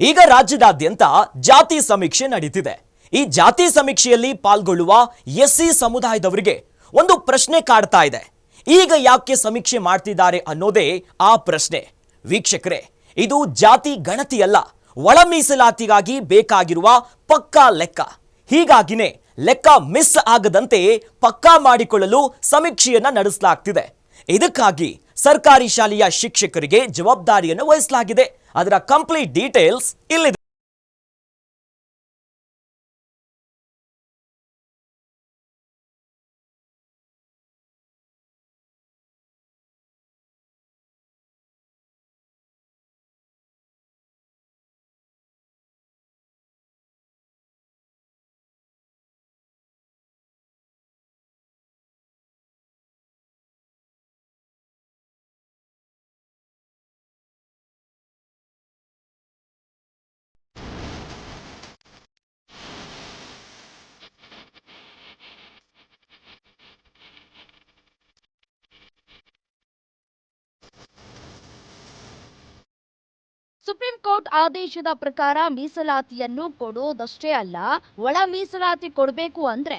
ಈಗ ರಾಜ್ಯದಾದ್ಯಂತ ಜಾತಿ ಸಮೀಕ್ಷೆ ನಡೀತಿದೆ. ಈ ಜಾತಿ ಸಮೀಕ್ಷೆಯಲ್ಲಿ ಪಾಲ್ಗೊಳ್ಳುವ ಎಸ್ಸಿ ಸಮುದಾಯದವರಿಗೆ ಒಂದು ಪ್ರಶ್ನೆ ಕಾಡ್ತಾ ಇದೆ. ಈಗ ಯಾಕೆ ಸಮೀಕ್ಷೆ ಮಾಡ್ತಿದ್ದಾರೆ ಅನ್ನೋದೇ ಆ ಪ್ರಶ್ನೆ. ವೀಕ್ಷಕರೇ, ಇದು ಜಾತಿ ಗಣತಿಯಲ್ಲ ಒಳ ಮೀಸಲಾತಿಗಾಗಿ ಬೇಕಾಗಿರುವ ಪಕ್ಕಾ ಲೆಕ್ಕ. ಹೀಗಾಗಿನೇ ಲೆಕ್ಕ ಮಿಸ್ ಆಗದಂತೆ ಪಕ್ಕಾ ಮಾಡಿಕೊಳ್ಳಲು ಸಮೀಕ್ಷೆಯನ್ನ ನಡೆಸಲಾಗ್ತಿದೆ. ಇದಕ್ಕಾಗಿ ಸರ್ಕಾರಿ ಶಾಲೆಯ ಶಿಕ್ಷಕರಿಗೆ ಜವಾಬ್ದಾರಿಯನ್ನು ವಹಿಸಲಾಗಿದೆ. ಅದರ ಕಂಪ್ಲೀಟ್ ಡೀಟೇಲ್ಸ್ ಇಲ್ಲಿದೆ. ಸುಪ್ರೀಂ ಕೋರ್ಟ್ ಆದೇಶದ ಪ್ರಕಾರ ಮೀಸಲಾತಿಯನ್ನು ಕೊಡೋದಷ್ಟೇ ಅಲ್ಲ, ಒಳ ಮೀಸಲಾತಿ ಕೊಡಬೇಕು ಅಂದ್ರೆ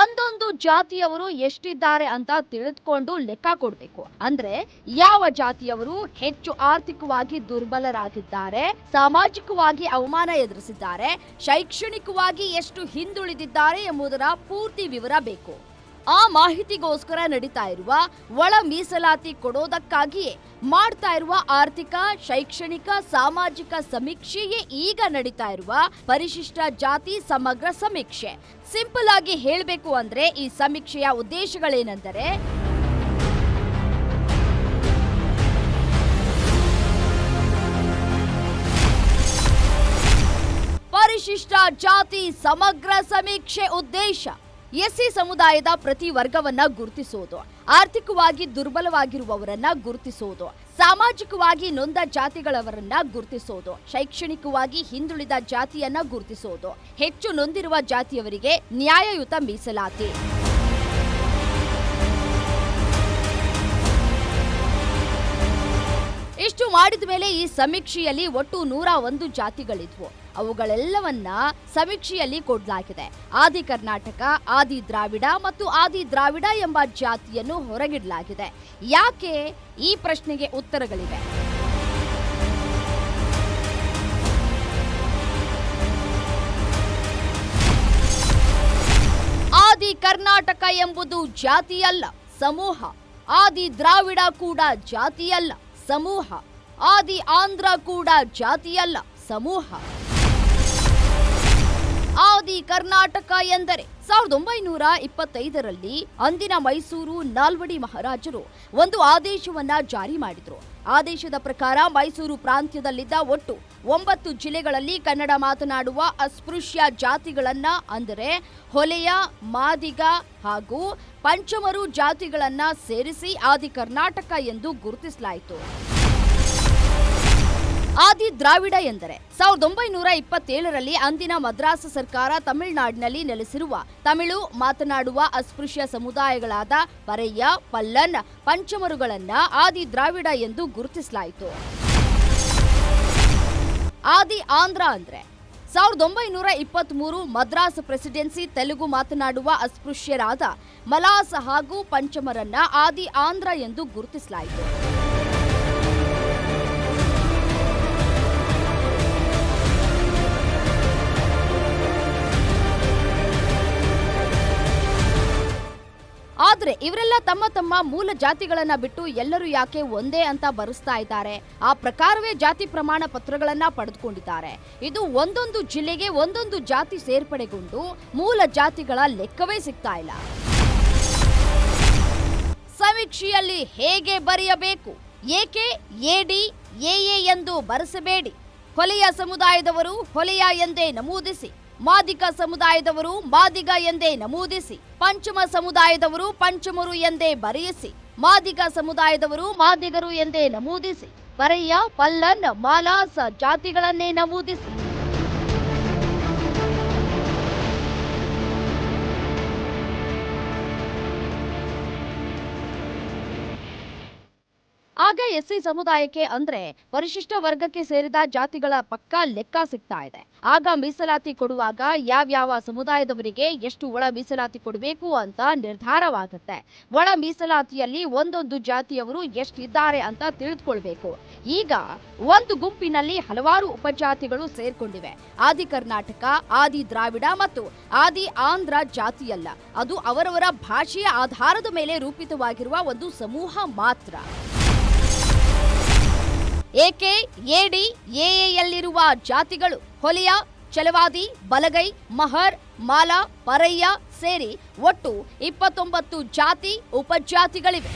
ಒಂದೊಂದು ಜಾತಿಯವರು ಎಷ್ಟಿದ್ದಾರೆ ಅಂತ ತಿಳಿದುಕೊಂಡು ಲೆಕ್ಕ ಕೊಡಬೇಕು. ಅಂದ್ರೆ ಯಾವ ಜಾತಿಯವರು ಹೆಚ್ಚು ಆರ್ಥಿಕವಾಗಿ ದುರ್ಬಲರಾಗಿದ್ದಾರೆ, ಸಾಮಾಜಿಕವಾಗಿ ಅವಮಾನ ಎದುರಿಸಿದ್ದಾರೆ, ಶೈಕ್ಷಣಿಕವಾಗಿ ಎಷ್ಟು ಹಿಂದುಳಿದಿದ್ದಾರೆ ಎಂಬುದರ ಪೂರ್ತಿ ವಿವರ ಬೇಕು. ಆ ಮಾಹಿತಿಗೋಸ್ಕರ ನಡೀತಾ ಇರುವ ಒಳ ಮೀಸಲಾತಿ ಕೊಡೋದಕ್ಕಾಗಿಯೇ ಮಾಡ್ತಾ ಇರುವ ಆರ್ಥಿಕ, ಶೈಕ್ಷಣಿಕ, ಸಾಮಾಜಿಕ ಸಮೀಕ್ಷೆಯೇ ಈಗ ನಡೀತಾ ಇರುವ ಪರಿಶಿಷ್ಟ ಜಾತಿ ಸಮಗ್ರ ಸಮೀಕ್ಷೆ. ಸಿಂಪಲ್ ಆಗಿ ಹೇಳಬೇಕು ಅಂದ್ರೆ ಈ ಸಮೀಕ್ಷೆಯ ಉದ್ದೇಶಗಳೇನೆಂದರೆ ಪರಿಶಿಷ್ಟ ಜಾತಿ ಸಮಗ್ರ ಸಮೀಕ್ಷೆ ಉದ್ದೇಶ. ಎಸ್ಸಿ ಸಮುದಾಯದ ಪ್ರತಿ ವರ್ಗವನ್ನ ಗುರುತಿಸುವುದು ಆರ್ಥಿಕವಾಗಿ ದುರ್ಬಲವಾಗಿರುವವರನ್ನ ಗುರುತಿಸುವುದು ಸಾಮಾಜಿಕವಾಗಿ ನೊಂದ ಜಾತಿಗಳವರನ್ನ ಗುರುತಿಸೋದು, ಶೈಕ್ಷಣಿಕವಾಗಿ ಹಿಂದುಳಿದ ಜಾತಿಯನ್ನ ಗುರುತಿಸೋದು, ಹೆಚ್ಚು ನೊಂದಿರುವ ಜಾತಿಯವರಿಗೆ ನ್ಯಾಯಯುತ ಮೀಸಲಾತಿ. ಇಷ್ಟು ಮಾಡಿದ ಮೇಲೆ ಈ ಸಮೀಕ್ಷೆಯಲ್ಲಿ ಒಟ್ಟು ನೂರ ಒಂದು ಜಾತಿಗಳಿದ್ವು. ಅವುಗಳೆಲ್ಲವನ್ನ ಸಮೀಕ್ಷೆಯಲ್ಲಿ ಕೊಡಲಾಗಿದೆ. ಆದಿ ಕರ್ನಾಟಕ, ಆದಿ ದ್ರಾವಿಡ ಮತ್ತು ಆದಿ ದ್ರಾವಿಡ ಎಂಬ ಜಾತಿಯನ್ನು ಹೊರಗಿಡಲಾಗಿದೆ. ಯಾಕೆ ಈ ಪ್ರಶ್ನೆಗೆ ಉತ್ತರಗಳಿವೆ? ಆದಿ ಕರ್ನಾಟಕ ಎಂಬುದು ಜಾತಿಯಲ್ಲ, ಸಮೂಹ. ಆದಿ ದ್ರಾವಿಡ ಕೂಡ ಜಾತಿಯಲ್ಲ, ಸಮೂಹ. ಆದಿ ಆಂಧ್ರ ಕೂಡ ಜಾತಿಯಲ್ಲ, ಸಮೂಹ. ಆದಿ ಕರ್ನಾಟಕ ಎಂದರೆ ಸಾವಿರದ ಒಂಬೈನೂರ ಇಪ್ಪತ್ತೈದರಲ್ಲಿ ಅಂದಿನ ಮೈಸೂರು ನಾಲ್ವಡಿ ಮಹಾರಾಜರು ಒಂದು ಆದೇಶವನ್ನ ಜಾರಿ ಮಾಡಿದ್ರು. ಆದೇಶದ ಪ್ರಕಾರ ಮೈಸೂರು ಪ್ರಾಂತ್ಯದಲ್ಲಿದ್ದ ಒಟ್ಟು ಒಂಬತ್ತು ಜಿಲ್ಲೆಗಳಲ್ಲಿ ಕನ್ನಡ ಮಾತನಾಡುವ ಅಸ್ಪೃಶ್ಯ ಜಾತಿಗಳನ್ನ ಅಂದರೆ ಹೊಲೆಯ, ಮಾದಿಗ ಹಾಗೂ ಪಂಚಮರು ಜಾತಿಗಳನ್ನ ಸೇರಿಸಿ ಆದಿ ಕರ್ನಾಟಕ ಎಂದು ಗುರುತಿಸಲಾಯಿತು. ಆದಿ ದ್ರಾವಿಡ ಎಂದರೆ ಸಾವಿರದ ಒಂಬೈನೂರ ಇಪ್ಪತ್ತೇಳರಲ್ಲಿ ಅಂದಿನ ಮದ್ರಾಸ್ ಸರ್ಕಾರ ತಮಿಳುನಾಡಿನಲ್ಲಿ ನೆಲೆಸಿರುವ ತಮಿಳು ಮಾತನಾಡುವ ಅಸ್ಪೃಶ್ಯ ಸಮುದಾಯಗಳಾದ ಪರಯ್ಯ ಪಲ್ಲನ್, ಪಂಚಮರುಗಳನ್ನ ಆದಿ ದ್ರಾವಿಡ ಎಂದು ಗುರುತಿಸಲಾಯಿತು. ಆದಿ ಆಂಧ್ರ ಅಂದ್ರೆ ಸಾವಿರದ ಒಂಬೈನೂರ ಇಪ್ಪತ್ಮೂರು ಮದ್ರಾಸ್ ಪ್ರೆಸಿಡೆನ್ಸಿ ತೆಲುಗು ಮಾತನಾಡುವ ಅಸ್ಪೃಶ್ಯರಾದ ಮಲಾಸ್ ಹಾಗೂ ಪಂಚಮರನ್ನ ಆದಿ ಆಂಧ್ರ ಎಂದು ಗುರುತಿಸಲಾಯಿತು. ಆದ್ರೆ ಇವರೆಲ್ಲ ತಮ್ಮ ತಮ್ಮ ಮೂಲ ಜಾತಿಗಳನ್ನ ಬಿಟ್ಟು ಎಲ್ಲರೂ ಯಾಕೆ ಒಂದೇ ಅಂತ ಬರೆಸ್ತಾ ಇದ್ದಾರೆ. ಆ ಪ್ರಕಾರವೇ ಜಾತಿ ಪ್ರಮಾಣ ಪತ್ರಗಳನ್ನ ಪಡೆದುಕೊಂಡಿದ್ದಾರೆ. ಇದು ಒಂದೊಂದು ಜಿಲ್ಲೆಗೆ ಒಂದೊಂದು ಜಾತಿ ಸೇರ್ಪಡೆಗೊಂಡು ಮೂಲ ಜಾತಿಗಳ ಲೆಕ್ಕವೇ ಸಿಗ್ತಾ ಇಲ್ಲ. ಸಮೀಕ್ಷೆಯಲ್ಲಿ ಹೇಗೆ ಬರೆಯಬೇಕು? ಏಕೆ ಎಡಿ ಎಎ ಎಂದು ಬರೆಸಬೇಡಿ. ಹೊಲೆಯ ಸಮುದಾಯದವರು ಹೊಲೆಯ ಎಂದೇ ನಮೂದಿಸಿ. ಮಾದಿಗ ಸಮುದಾಯದವರು ಮಾದಿಗ ಎಂದೇ ನಮೂದಿಸಿ, ಪಂಚಮ ಸಮುದಾಯದವರು ಪಂಚಮರು ಎಂದೇ ಬರೆಯಿಸಿ, ಮಾದಿಗ ಸಮುದಾಯದವರು ಮಾದಿಗರು ಎಂದೇ ನಮೂದಿಸಿ, ಪರಯ್ಯ ಪಲ್ಲನ್ ಮಾಲಾಸ ಜಾತಿಗಳನ್ನೇ ನಮೂದಿಸಿ. ಆಗ ಎಸ್ಸಿ ಸಮುದಾಯಕ್ಕೆ ಅಂದ್ರೆ ಪರಿಶಿಷ್ಟ ವರ್ಗಕ್ಕೆ ಸೇರಿದ ಜಾತಿಗಳ ಪಕ್ಕಾ ಲೆಕ್ಕ ಸಿಗ್ತಾ ಇದೆ. ಆಗ ಮೀಸಲಾತಿ ಕೊಡುವಾಗ ಯಾವ್ಯಾವ ಸಮುದಾಯದವರಿಗೆ ಎಷ್ಟು ಒಳ ಮೀಸಲಾತಿ ಕೊಡಬೇಕು ಅಂತ ನಿರ್ಧಾರವಾಗುತ್ತೆ. ಒಳ ಮೀಸಲಾತಿಯಲ್ಲಿ ಒಂದೊಂದು ಜಾತಿಯವರು ಎಷ್ಟಿದ್ದಾರೆ ಅಂತ ತಿಳಿದುಕೊಳ್ಬೇಕು. ಈಗ ಒಂದು ಗುಂಪಿನಲ್ಲಿ ಹಲವಾರು ಉಪಜಾತಿಗಳು ಸೇರ್ಕೊಂಡಿವೆ. ಆದಿ ಕರ್ನಾಟಕ, ಆದಿ ದ್ರಾವಿಡ ಮತ್ತು ಆದಿ ಆಂಧ್ರ ಜಾತಿಯಲ್ಲ. ಅದು ಅವರವರ ಭಾಷೆಯ ಆಧಾರದ ಮೇಲೆ ರೂಪಿತವಾಗಿರುವ ಒಂದು ಸಮೂಹ ಮಾತ್ರ. ಏಕೆ ಎಡಿ, ಎಎಯಲ್ಲಿರುವ ಜಾತಿಗಳು ಹೊಲಿಯ, ಚಲವಾದಿ, ಬಲಗೈ, ಮಹರ್, ಮಾಲಾ, ಪರಯ್ಯ ಸೇರಿ ಒಟ್ಟು ಇಪ್ಪತ್ತೊಂಬತ್ತು ಜಾತಿ ಉಪಜಾತಿಗಳಿವೆ.